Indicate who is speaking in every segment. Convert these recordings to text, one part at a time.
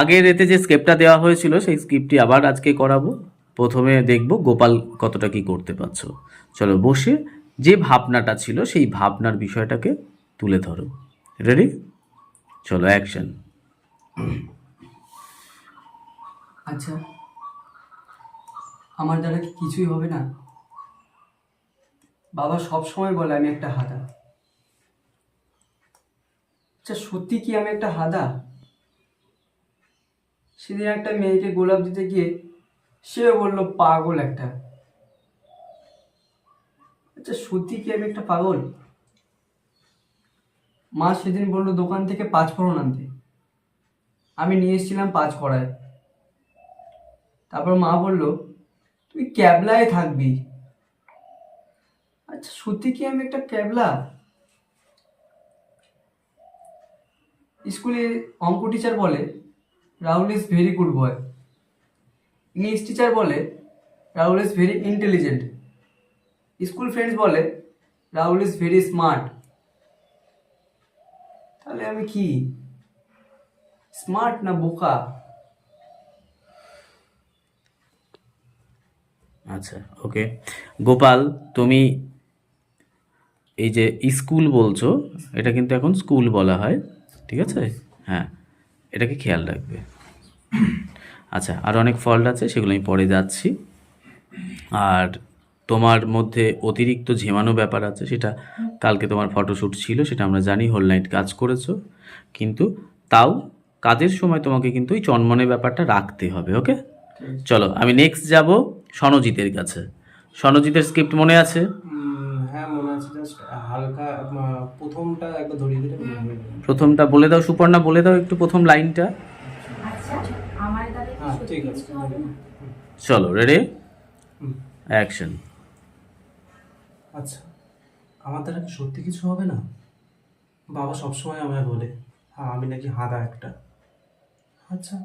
Speaker 1: আগের এতে যে স্ক্রিপ্টটা দেওয়া হয়েছিল, সেই স্ক্রিপ্টটি আবার আজকে করাবো। প্রথমে দেখব গোপাল কতটা কি করতে পারছ। চলো বসে যে ভাবনাটা ছিল, সেই ভাবনার বিষয়টাকে তুলে ধরো। রেডি চলো অ্যাকশন
Speaker 2: আচ্ছা আমার দ্বারা কি কিছুই হবে না? বাবা সব সময় বলে আমি একটা হাদা। আচ্ছা সত্যি কি আমি একটা হাদা? সেদিন একটা মেয়েকে গোলাপ দিতে গিয়ে সে বলল, পাগল একটা। আচ্ছা সত্যি কি আমি একটা পাগল? মা সেদিন বলল, দোকান থেকে পাঁচ ফোড়ন আনতে। আমি নিয়ে এসেছিলাম পাঁচ কড়ায় তারপর মা বলল, তুই ক্যাবলায় থাকবি। আচ্ছা সত্যি কি আমি একটা ক্যাবলা? স্কুলে অঙ্ক টিচার বলে Rahul is very good boy English teacher বলে, Rahul is very intelligent school friends বলে, রাহুল ইজ ভেরি স্মার্ট তাহলে আমি কি? স্মার্ট না বোকা?
Speaker 1: আচ্ছা ওকে গোপাল, তুমি এই যে স্কুল বলছো, এটা কিন্তু এখন স্কুল বলা হয়, ঠিক আছে? হ্যাঁ। এটাকে খেয়াল রাখবে। আচ্ছা আর অনেক ফল্ট আছে, সেগুলো আমি পরে যাচ্ছি। আর তোমার মধ্যে অতিরিক্ত ঝেমানো ব্যাপার আছে, সেটা কালকে তোমার ফটোশ্যুট ছিল, সেটা আমরা জানি হোল নাইট কাজ করেছ। কিন্তু তাও কাজের সময় তোমাকে কিন্তু ওই চনমনে ব্যাপারটা রাখতে হবে ওকে চলো, আমি নেক্সট যাব সনজিতের কাছে। সনজিতের স্ক্রিপ্ট মনে আছে?
Speaker 3: হ্যাঁ মনে আছে হালকা প্রথমটা একবার ধরিয়ে দিলে।
Speaker 1: প্রথমটা বলে দাও সুপর্ণা বলে দাও একটু প্রথম লাইনটা।
Speaker 4: আচ্ছা
Speaker 3: হ্যাঁ ঠিক আছে
Speaker 1: চলো রেডি অ্যাকশন
Speaker 3: আচ্ছা আমার দ্বারা কি সত্যি কিছু হবে না? বাবা সবসময় আমায় বলে হ্যাঁ আমি নাকি হাদা একটা। আচ্ছা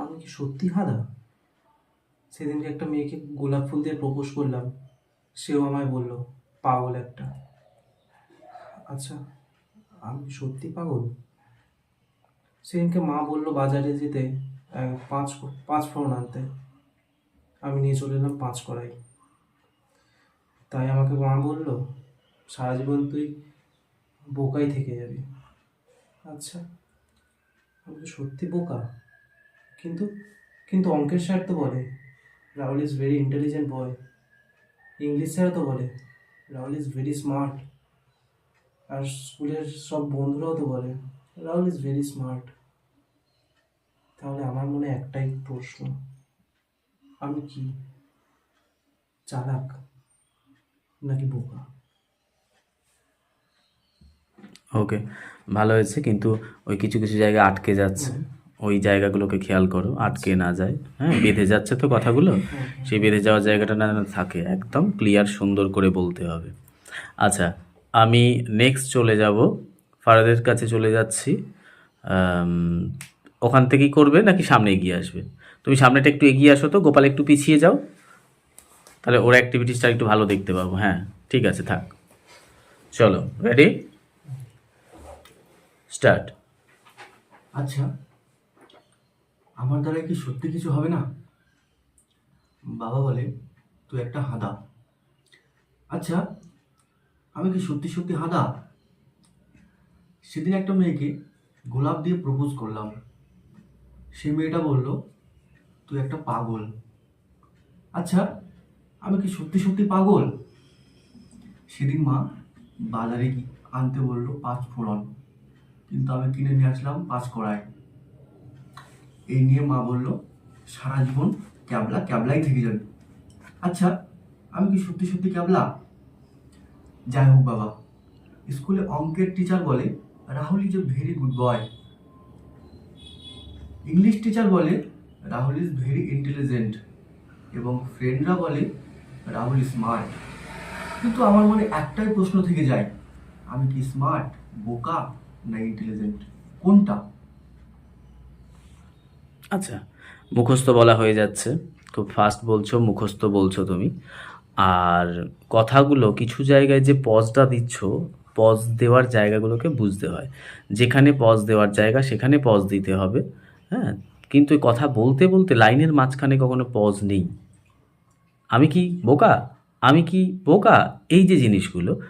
Speaker 3: আমি কি সত্যি হাদা? সেদিনকে একটা মেয়েকে গোলাপ ফুল দিয়ে প্রপোজ করলাম সেও আমায় বলল পাগল একটা। আচ্ছা আমি সত্যি পাগল? সেদিনকে মা বলল বাজারে যেতে পাঁচ পাঁচ ফোড়ন আনতে। আমি নিয়ে চলে এলাম পাঁচ কড়াই। তাই আমাকে মা বলল, সারা জীবন তুই বোকাই থেকে যাবি। আচ্ছা আমি তো সত্যি বোকা। কিন্তু কিন্তু অঙ্কের স্যার তো বলে, Rahul is very intelligent boy English sir তো বলে। রাহুল ইজ ভেরি স্মার্ট আর স্কুলের সব বন্ধুরাও তো বলে রাহুল ইজ ভেরি স্মার্ট তাহলে আমার মনে একটাই প্রশ্ন আমি কি চালাক নাকি বোকা?
Speaker 1: ওকে ভালো হয়েছে কিন্তু ওই কিছু কিছু জায়গায় আটকে যাচ্ছে। ওই জায়গাগুলোকে খেয়াল করো, আটকে না যায়। হ্যাঁ বেঁধে যাচ্ছে তো কথাগুলো। সেই বেঁধে যাওয়ার জায়গাটা না থাকে, একদম ক্লিয়ার সুন্দর করে বলতে হবে। আচ্ছা আমি নেক্সট চলে যাব, ফারাদের কাছে চলে যাচ্ছি। ওখান থেকেই করবে নাকি সামনে এগিয়ে আসবে? তুমি সামনেটা একটু এগিয়ে আসো তো, গোপাল একটু পিছিয়ে যাও। তাহলে ওর অ্যাক্টিভিটিসটা একটু ভালো দেখতে পাবো। হ্যাঁ ঠিক আছে, থাক। চলো রেডি স্টার্ট
Speaker 5: আচ্ছা। আমার দ্বারা কি সত্যি কিছু হবে না? বাবা বলে, তুই একটা হাদা। আচ্ছা আমি কি সত্যি সত্যি হাদা? সেদিন একটা মেয়েকে গোলাপ দিয়ে প্রপোজ করলাম। সে মেয়েটা বলল, তুই একটা পাগল। আচ্ছা আমি কি সত্যি সত্যি পাগল? সেদিন মা বাজারে আনতে বলল পাঁচ ফোড়ন, কিন্তু আমি কিনে নিয়ে আসলাম পাঁচ কড়াই। এই নিয়ে মা বলল, সারা জীবন ক্যাবলা, ক্যাবলাই থেকে যাবে। আচ্ছা আমি কি সত্যি সত্যি ক্যাবলা? যাই হোক বাবা। স্কুলে অঙ্কের টিচার বলে Rahul is a very good boy English teacher বলে, রাহুল ইজ ভেরি ইন্টেলিজেন্ট এবং ফ্রেন্ডরা বলে, রাহুল স্মার্ট কিন্তু আমার মনে একটাই প্রশ্ন থেকে যায়, আমি কি স্মার্ট বোকা, না ইন্টেলিজেন্ট কোনটা?
Speaker 1: আচ্ছা। মুখস্থ বলা হয়ে যাচ্ছে। খুব ফাস্ট বলছো, মুখস্থ বলছো তুমি। আর কথাগুলো কিছু জায়গায় যে পজটা দিচ্ছ পজ দেওয়ার জায়গাগুলোকে বুঝতে হয়। যেখানে পজ দেওয়ার জায়গা, সেখানে পজ দিতে হবে। হ্যাঁ? কিন্তু কথা বলতে বলতে লাইনের মাঝখানে কখনো পজ নেই। আমি কি বোকা? আমি কি বোকা? এই যে জিনিসগুলো,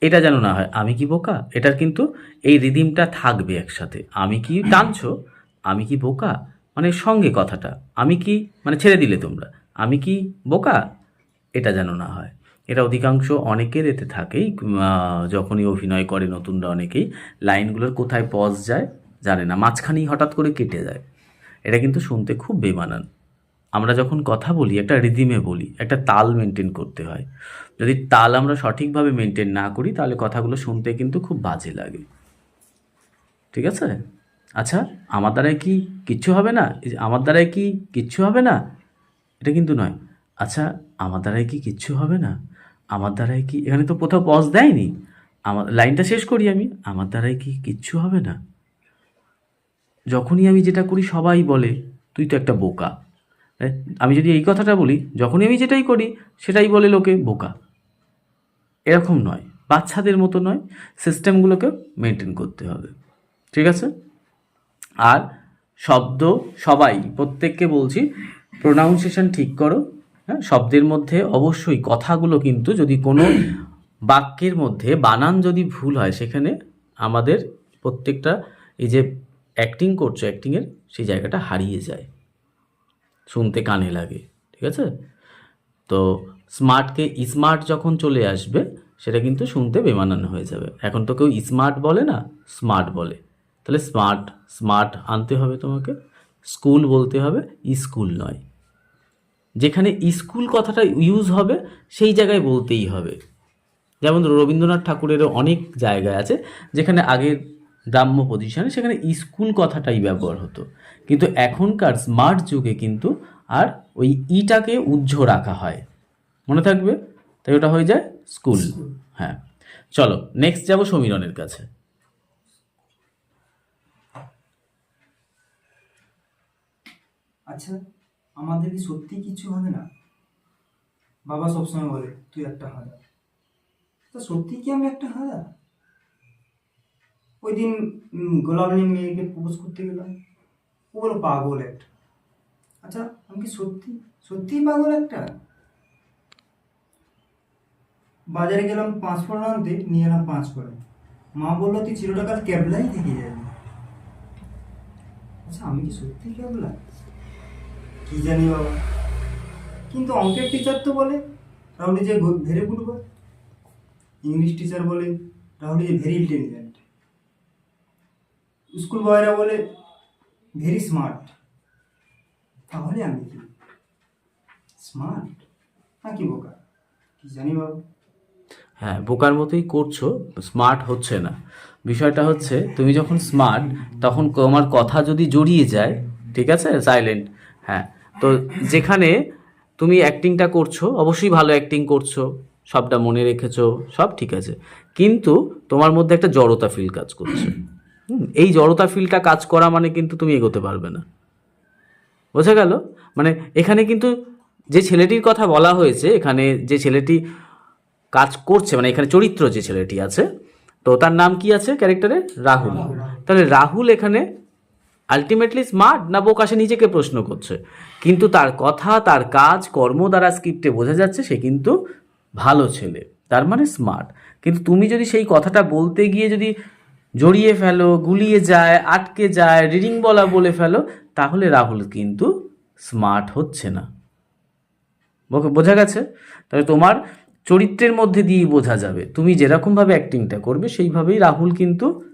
Speaker 1: এটা যেন না হয়, আমি কি বোকা? এটার কিন্তু এই রিদিমটা থাকবে একসাথে। আমি কি টানছো? আমি কি বোকা? মানে সঙ্গে কথাটা। আমি কি মানে ছেড়ে দিলে তোমরা। আমি কি বোকা? এটা যেন না হয়। এটা অধিকাংশ অনেকের এতে থাকেই। যখনই অভিনয় করে নতুনরা অনেকেই। লাইনগুলোর কোথায় পজ যায় জানে না। মাঝখানেই হঠাৎ করে কেটে যায়। এটা কিন্তু শুনতে খুব বেমানান। আমরা যখন কথা বলি, একটা রিদিমে বলি, একটা তাল মেনটেন করতে হয়। যদি তাল আমরা সঠিকভাবে মেনটেন না করি, তাহলে কথাগুলো শুনতে কিন্তু খুব বাজে লাগে। ঠিক আছে? আচ্ছা আমার দ্বারাই কি কিচ্ছু হবে না? আমার দ্বারাই কি কিচ্ছু হবে না? এটা কিন্তু নয়। আচ্ছা আমার দ্বারাই কি কিচ্ছু হবে না? আমার দ্বারাই কি, এখানে তো কোথাও পজ দেয়নি। আমার লাইনটা শেষ করি আমি। আমার দ্বারাই কি কিচ্ছু হবে না? যখনই আমি যেটা করি, সবাই বলে, তুই তো একটা বোকা। আমি যদি এই কথাটা বলি, যখনই আমি যেটাই করি, সেটাই বলে লোকে বোকা। এরকম নয়। বাচ্চাদের মতো নয়। সিস্টেমগুলোকে মেনটেন করতে হবে। ঠিক আছে? আর শব্দ সবাই, প্রত্যেককে বলছি প্রোনাউন্সিয়েশন ঠিক করো। হ্যাঁ শব্দের মধ্যে অবশ্যই কথাগুলো কিন্তু যদি কোনো বাক্যের মধ্যে বানান যদি ভুল হয়, সেখানে আমাদের প্রত্যেকটা এই যে অ্যাক্টিং করছ অ্যাক্টিংয়ের সেই জায়গাটা হারিয়ে যায়। শুনতে কানে লাগে, ঠিক আছে? তো স্মার্টকে স্মার্ট যখন চলে আসবে, সেটা কিন্তু শুনতে বেমানান হয়ে যাবে। এখন তো কেউ স্মার্ট বলে না স্মার্ট বলে। তাহলে স্মার্ট স্মার্ট আনতে হবে তোমাকে। স্কুল বলতে হবে স্কুল নয়। যেখানে স্কুল কথাটা ইউজ হবে সেই জায়গায় বলতেই হবে। যেমন রবীন্দ্রনাথ ঠাকুরেরও অনেক জায়গায় আছে যেখানে আগের গ্রাম্য পজিশনে সেখানে স্কুল কথাটাই ব্যবহার হতো। কিন্তু এখনকার স্মার্ট যুগে কিন্তু আর ওই ইটাকে উজ্জ্ব রাখা হয়। মনে থাকবে? তাই ওটা হয়ে যায় স্কুল হ্যাঁ। চলো নেক্সট যাব সমীরনের কাছে।
Speaker 6: আচ্ছা আমাদের কি সত্যি কিছু হবে না? বাবা সবসময় বলে, তুই একটা হাদা। তা সত্যি কি আমি একটা হাদা? ওই দিন নিয়ে মেয়েকে প্রপোজ করতে গেলাম। ও বলো পাগল একটা। আচ্ছা আমি কি সত্যি, সত্যিই পাগল একটা? বাজারে গেলাম পাঁচ ফোড়ন আনতে, নিয়ে এলাম পাঁচ ফোড়ন। মা বলল, তুই চিরটাকাল ক্যাবলাই থেকে যাবি। আচ্ছা আমি কি সত্যি ক্যাবলা কি জানি বাবা। কিন্তু অঙ্কের টিচার তো বলে রাহুল যে very good boy English teacher বলে রাহুল যে ভেরি ইন্টেলিজেন্ট স্কুল বয়রা বলে ভেরি স্মার্ট তাহলে আমি কি? স্মার্ট না কি বোকা? কি জানি বাবা।
Speaker 1: হ্যাঁ বোকার মতোই করছ স্মার্ট হচ্ছে না। বিষয়টা হচ্ছে, তুমি যখন স্মার্ট তখন তোমার কথা যদি জড়িয়ে যায়, ঠিক আছে সাইলেন্ট হ্যাঁ তো যেখানে তুমি অ্যাক্টিংটা করছ অবশ্যই ভালো অ্যাক্টিং করছ সবটা মনে রেখেছো সব ঠিক আছে। কিন্তু তোমার মধ্যে একটা জড়তা ফিল কাজ করছে। এই জড়তা ফিলটা কাজ করা মানে কিন্তু তুমি এগোতে পারবে না। বোঝা গেল? মানে এখানে কিন্তু যে ছেলেটির কথা বলা হয়েছে এখানে যে ছেলেটি কাজ করছে মানে এখানে চরিত্র যে ছেলেটি আছে তো তার নাম কি আছে ক্যারেক্টারে রাহুল। তাহলে রাহুল এখানে আলটিমেটলি স্মার্ট না বোকা সে নিজেকে প্রশ্ন করছে। কিন্তু তার কথা, তার কাজ, কর্ম দ্বারা স্ক্রিপ্টে বোঝা যাচ্ছে সে কিন্তু ভালো ছেলে, তার মানে স্মার্ট কিন্তু তুমি যদি সেই কথাটা বলতে গিয়ে যদি জড়িয়ে ফেলো, গুলিয়ে যায়, আটকে যায় রিডিং বলা বলে ফেলো, তাহলে রাহুল কিন্তু স্মার্ট হচ্ছে না। বোঝা গেছে? তাহলে তোমার চরিত্রের মধ্যে দিয়েই বোঝা যাবে। তুমি যেরকমভাবে অ্যাক্টিংটা করবে, সেইভাবেই রাহুল কিন্তু,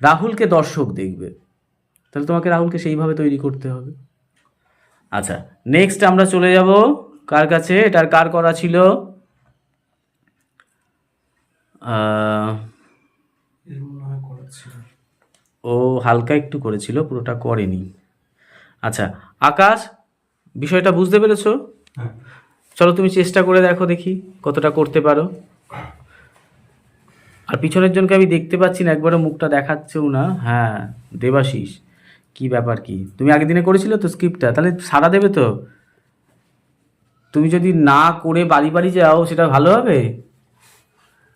Speaker 1: রাহুলকে দর্শক দেখবে। তাহলে তোমাকে রাহুলকে সেইভাবে তৈরি করতে হবে। আচ্ছা নেক্সট আমরা চলে যাব কার কাছে? এটার কার করা ছিল? ও হালকা একটু করেছিল পুরোটা করেনি। আচ্ছা আকাশ বিষয়টা বুঝতে পেরেছ?
Speaker 3: হ্যাঁ।
Speaker 1: চলো তুমি চেষ্টা করে দেখো দেখি কতটা করতে পারো। আর পিছনের জনকে আমি দেখতে পাচ্ছি না একবারও মুখটা দেখাচ্ছেও না। হ্যাঁ দেবাশিস। কি ব্যাপার কি? তুমি আগের দিনে করেছিলে তো স্ক্রিপ্টটা, তাহলে সারা দেবে তো। তুমি যদি না করে বাড়ি বাড়ি যাও, সেটা ভালো হবে?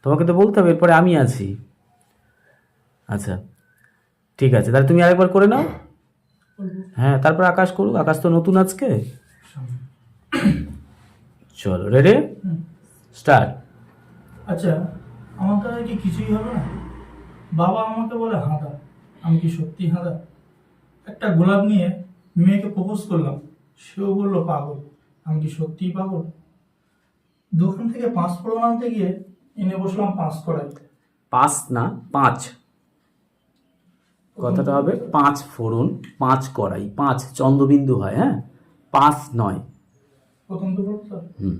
Speaker 1: তোমাকে তো বলতে হবে, এরপরে আমি আছি। আচ্ছা ঠিক আছে, তাহলে তুমি আরেকবার করে নাও। হ্যাঁ তারপর আকাশ করুক, আকাশ তো নতুন আজকে। চলো রেডি স্টার্ট
Speaker 7: আচ্ছা আমার কি কিছুই হবে না? বাবা আমাকে বলে হাঁদা আমি কি সত্যি হাঁদা একটা গোলাপ নিয়ে মেয়েকে প্রপোজ করলাম। সেও বলল পাগল আমি কি সত্যিই পাগল? দোকান থেকে পাঁচ ফোড়ন আনতে গিয়ে এনে বসলাম পাঁচ কড়াই।
Speaker 1: পাঁচ না পাঁচ। কথাটা হবে পাঁচ ফোড়ন পাঁচ কড়াই পাঁচ চন্দ্রবিন্দু হয় হ্যাঁ? পাঁচ নয়।
Speaker 7: প্রথম তো
Speaker 1: হুম।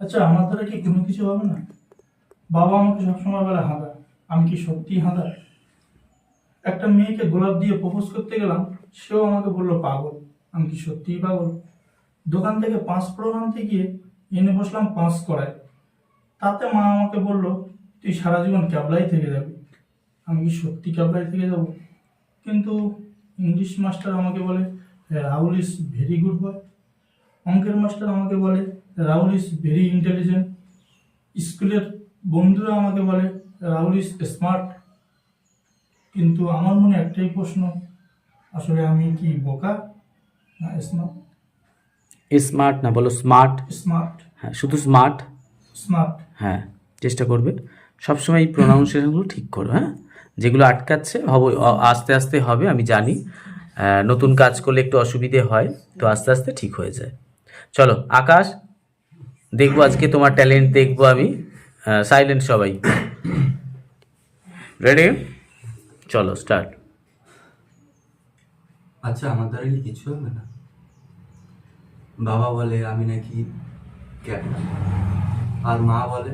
Speaker 7: আচ্ছা আমার দ্বারা কি কোনো কিছু হবে না? বাবা আমাকে সবসময় বলে হাঁদা আমি কি সত্যি হাঁদা? একটা মেয়েকে গোলাপ দিয়ে প্রপোজ করতে গেলাম, সেও আমাকে বলল, পাগল, আমি কি সত্যিই পাগল? দোকান থেকে পাঁচ ফোড়ন আনতে গিয়ে এনে বসলাম পাঁচ কড়াই। তাতে মা আমাকে বলল, তুই সারা জীবন ক্যাবলাই থেকে যাবি, আমি কি সত্যি ক্যাবলাই থেকে যাব? কিন্তু ইংলিশ মাস্টার আমাকে বলে, Rahul is very good boy. অঙ্কের মাস্টার আমাকে বলে, রাহুল ইজ ভেরি ইন্টেলিজেন্ট। স্কুলের বন্ধুরা আমাকে বলে, রাহুল ইজ স্মার্ট। কিন্তু আমার মনে একটাই প্রশ্ন আসলে আমি কি বোকা না স্মার্ট
Speaker 1: স্মার্ট না বলো স্মার্ট
Speaker 7: স্মার্ট
Speaker 1: হ্যাঁ শুধু স্মার্ট
Speaker 7: স্মার্ট
Speaker 1: হ্যাঁ চেষ্টা করবে। সবসময় এই প্রোনাউন্সিয়েশনগুলো ঠিক করো হ্যাঁ? যেগুলো আটকাচ্ছে হব আস্তে আস্তে হবে আমি জানি। নতুন কাজ করলে একটু অসুবিধে হয় তো আস্তে আস্তে ঠিক হয়ে যায়। চলো আকাশ দেখব আজকে তোমার ট্যালেন্ট দেখব আমি। সাইলেন্ট সবাই। রেডি চলো স্টার্ট
Speaker 5: আচ্ছা আমার দ্বারা কি কিছু হবে না? বাবা বলে আমি নাকি ক্যাপ্টেন আর মা বলে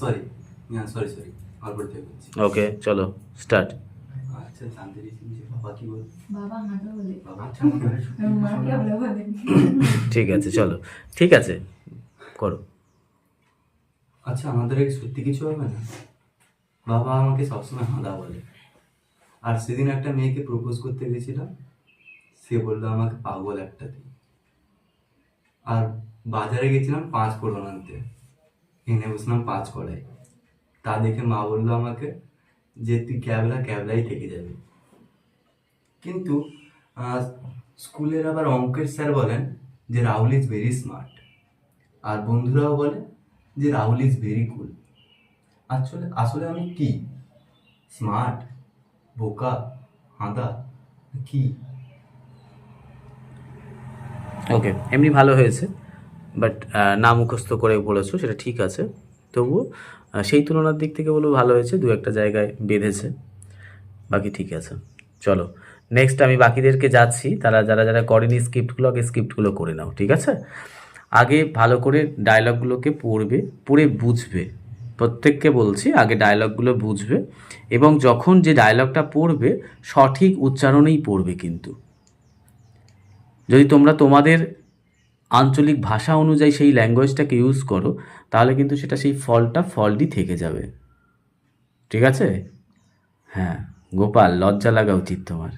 Speaker 5: সরি সরি সরি অল্প থেকে বলছি.
Speaker 1: ওকে চলো স্টার্ট
Speaker 5: আচ্ছা জানতে বাবা কি বলে?
Speaker 4: বাবা হাঁদা বলে।
Speaker 5: বাবা আচ্ছা
Speaker 4: মা বলে।
Speaker 1: ঠিক আছে চলো। ঠিক আছে করো।
Speaker 5: আচ্ছা আমাদের সত্যি কিছু হবে না? বাবা আমাকে সবসময় হাঁদা বলে। আর সেদিন একটা মেয়েকে প্রপোজ করতে গেছিলাম, সে বলল আমাকে পাগল একটা দিন। আর বাজারে গেছিলাম পাঁচ ফোড়ন আনতে, এনে বসলাম পাঁচ কড়াই। তা দেখে মা বলল আমাকে যে, তুই ক্যাবলা ক্যাবলাই থেকে যাবে। কিন্তু স্কুলের আবার অঙ্কের স্যার বলেন যে, রাহুল ইজ ভেরি স্মার্ট আর বন্ধুরাও বলে যে, রাহুল ইজ ভেরি কুল আসলে আসলে আমি কি? স্মার্ট বোকা, হাঁদা, কি?
Speaker 1: ওকে এমনি ভালো হয়েছে বাট না মুখস্থ করে বলেছ, সেটা ঠিক আছে। তবুও সেই তুলনার দিক থেকে বলব ভালো হয়েছে, দু একটা জায়গায় বেঁধেছে, বাকি ঠিক আছে। চলো নেক্সট আমি বাকিদেরকে যাচ্ছি, তারা যারা যারা করেনি স্ক্রিপ্টগুলো আগে স্ক্রিপ্টগুলো করে নাও, ঠিক আছে? আগে ভালো করে ডায়লগগুলোকে পড়বে, পড়ে বুঝবে। প্রত্যেককে বলছি, আগে ডায়লগগুলো বুঝবে এবং যখন যে ডায়লগটা পড়বে, সঠিক উচ্চারণেই পড়বে কিন্তু। যদি তোমরা তোমাদের আঞ্চলিক ভাষা অনুযায়ী সেই ল্যাঙ্গুয়েজটাকে ইউজ করো, তাহলে কিন্তু সেটা সেই ফলটা ফলটি থেকে যাবে। ঠিক আছে? হ্যাঁ গোপাল, লজ্জা লাগা উচিত তোমার।